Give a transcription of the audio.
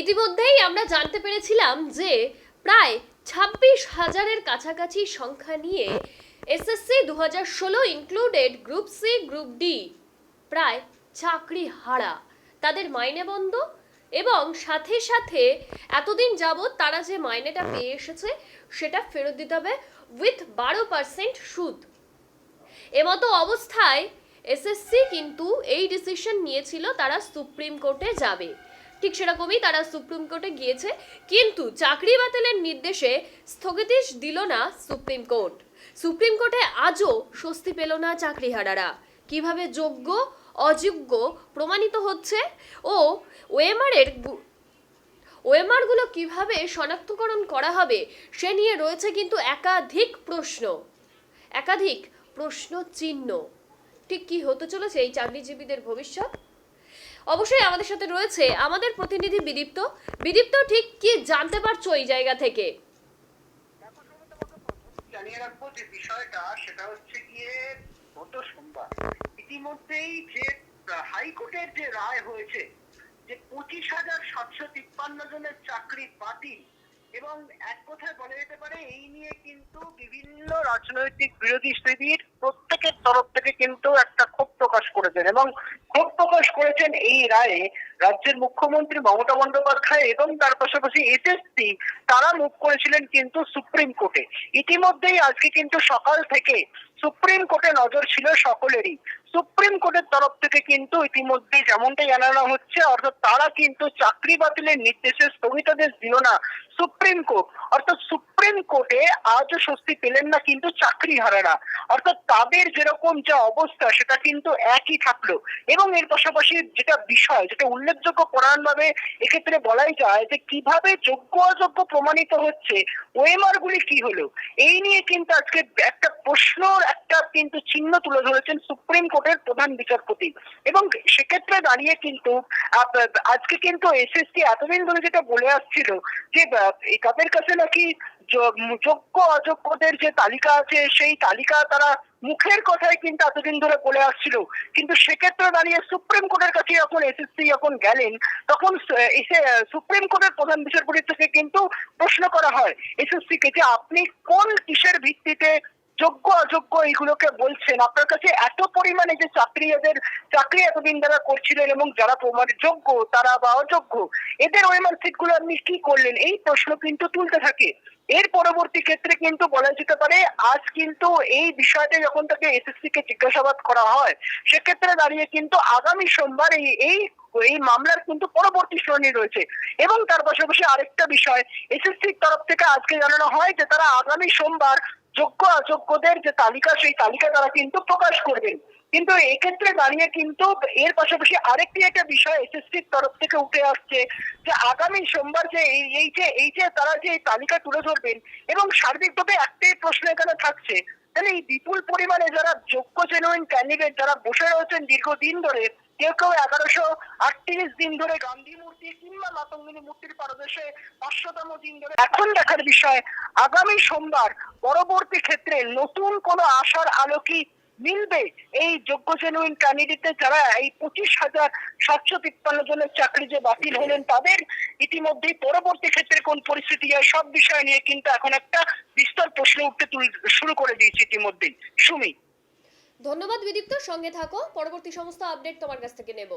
ইতিমধ্যেই আমরা জানতে পেরেছিলাম যে প্রায় ছাব্বিশ হাজারের কাছাকাছি সংখ্যা নিয়ে এসএসসি দু হাজার ষোলো included group C group D প্রায় চাকরি হারা। তাদের মাইনে বন্ধ এবং সাথে সাথে এতদিন যাবৎ তারা যে মাইনেটা পেয়ে এসেছে, সেটা ফেরত দিতে হবে উইথ বারো পার্সেন্ট সুদ। এমতো অবস্থায় এসএসসি কিন্তু এই ডিসিশন নিয়েছিল তারা সুপ্রিম কোর্টে যাবে। ঠিক সেরকমই তারা সুপ্রিম কোর্টে গিয়েছে, কিন্তু চাকরি বাতিলের নির্দেশে স্থগিতাদেশ দিল না সুপ্রিম কোর্ট। সুপ্রিম কোর্টে আজও স্বস্তি পেল না চাকরিহারারা। কীভাবে যোগ্য, অযোগ্য প্রমাণিত হচ্ছে ও ওএমআরের ওএমআরগুলো কীভাবে শনাক্তকরণ করা হবে সে নিয়ে রয়েছে কিন্তু একাধিক প্রশ্ন। একাধিক প্রশ্ন চিহ্ন ঠিক কি হতে চলেছে এই চাকরিজীবীদের ভবিষ্যৎ? অবশ্যই আমাদের সাথে রয়েছে আমাদের প্রতিনিধি বিদীপ্ত। বিদীপ্ত, ঠিক কি জানতে পারছ এই জায়গা থেকে? জানিয়ে রাখব যে বিষয়টা সেটা হচ্ছে গিয়ে গত সোমবার ইতিমধ্যেই যে হাইকোর্টের যে রায় হয়েছে যে পঁচিশ হাজার সাতশো তিপ্পান্ন জনের চাকরি বাতিল এবং এক কথায় বলা যেতে পারে এই নিয়ে কিন্তু বিভিন্ন রাজনৈতিক বিরোধী শিবির প্রত্যেকের তরফ থেকে কিন্তু একটা প্রকাশ করেছেন এবং ক্ষোভ প্রকাশ করেছেন এই রায়ে রাজ্যের মুখ্যমন্ত্রী মমতা বন্দ্যোপাধ্যায় এবং তার পাশাপাশি এসএসসি তারা মুখ করেছিলেন কিন্তু সুপ্রিম কোর্টে ইতিমধ্যেই আজকে কিন্তু সকাল থেকে সুপ্রিম কোর্টে নজর ছিল সকলেরই। সুপ্রিম কোর্টের তরফ থেকে কিন্তু ইতিমধ্যে যেমনটাই জানানো হচ্ছে, অর্থাৎ তারা কিন্তু চাকরি বাতিলের নির্দেশে স্থগিতাদেশ দিল না। Supreme court. অর্থাৎ সুপ্রিম কোর্টে আজও স্বস্তি পেলেন না কিন্তু চাকরি হারারা অর্থাৎ তাদের যেরকম যা অবস্থা, সেটা কিন্তু একই থাকল। এবং এর পাশাপাশি যেটা বিষয়, যেটা উল্লেখযোগ্য ভাবে এক্ষেত্রে বলাই যায় যে কীভাবে যোগ্য অযোগ্য প্রমাণিত হচ্ছে ওএমআর গুলি কি হলো? এই নিয়ে কিন্তু আজকে একটা প্রশ্নর একটা কিন্তু চিহ্ন তুলে ধরেছেন সুপ্রিম কোর্টের প্রধান বিচারপতি। এবং সেক্ষেত্রে দাঁড়িয়ে কিন্তু আজকে কিন্তু এসএসসি এতদিন ধরে যেটা বলে আসছিল যে এই তাদের কাছে নাকি যোগ্য, অযোগ্যদের যে তালিকা আছে, সেই তালিকা তারা মুখের কথায় কিন্তু এতদিন ধরে বলে আসছিল। কিন্তু সেক্ষেত্রে দাঁড়িয়ে সুপ্রিম কোর্টের কাছে যখন এসএসসি যখন গেলেন, তখন এসে সুপ্রিম কোর্টের প্রধান বিচারপতি থেকে কিন্তু প্রশ্ন করা হয় এসএসসি কে যে আপনি কোন কিসের ভিত্তিতে যোগ্য, অযোগ্য এইগুলোকে বলছেন। আপনার কাছে এত পরিমাণে যে চাকরি এদের, চাকরি এতদিন যারা করছিলেন এবং যারা প্রমাণ যোগ্য, তারা বা অযোগ্য, এদের ওয়েমার সিটগুলো আপনি কি করলেন? এই প্রশ্ন কিন্তু তুলতে থাকে। এর পরবর্তী ক্ষেত্রে কিন্তু বলা যেতে পারে, আজ কিন্তু এই বিষয়টা যখন তাকে এসএসসি কে জিজ্ঞাসাবাদ করা হয়, সেক্ষেত্রে দাঁড়িয়ে কিন্তু আগামী সোমবার এই এই এই মামলার কিন্তু পরবর্তী শুনানি রয়েছে। এবং তার পাশাপাশি আরেকটা বিষয়, এসএসসির তরফ থেকে আজকে জানানো হয় যে তারা আগামী সোমবার যোগ্য অযোগ্যদের যে তালিকা, সেই তালিকা তারা কিন্তু প্রকাশ করবেন। কিন্তু এক্ষেত্রে দাঁড়িয়ে কিন্তু এর পাশাপাশি আরেকটি একটা বিষয় এসএসসির তরফ থেকে উঠে আসছে যে আগামী সোমবার যে এই যে এই যে তারা যে তালিকা তুলে ধরবেন এবং সার্বিকভাবে একটাই প্রশ্ন এখানে থাকছে, তাহলে এই বিপুল পরিমাণে যারা যোগ্য জেনুইন ক্যান্ডিডেট যারা বসে রয়েছেন দীর্ঘদিন ধরে কেউ কেউ এগারোশো আটত্রিশ দিন ধরে গান্ধী মূর্তি কিংবা মাতঙ্গিনী মূর্তির পারদেশে পাঁচশোতম দিন ধরে এখন দেখার বিষয়, আগামী সোমবার পরবর্তী ক্ষেত্রে নতুন কোনো আশার আলো কি মিলবে? এই যোগ্য জেনুইন ক্যান্ডিডেটদের যারা এই পঁচিশ হাজার সাতশো তিপ্পান্ন জনের চাকরি যে বাতিল হলেন, তাদের ইতিমধ্যেই পরবর্তী ক্ষেত্রে কোন পরিস্থিতি হয় সব বিষয় নিয়ে কিন্তু এখন একটা বিস্তর প্রশ্ন উঠতে শুরু করে দিয়েছে ইতিমধ্যেই। সুমি? ধন্যবাদ বিদীপ্ত সঙ্গে থাকো। পরবর্তী সমস্ত আপডেট তোমার কাছ থেকে নেব।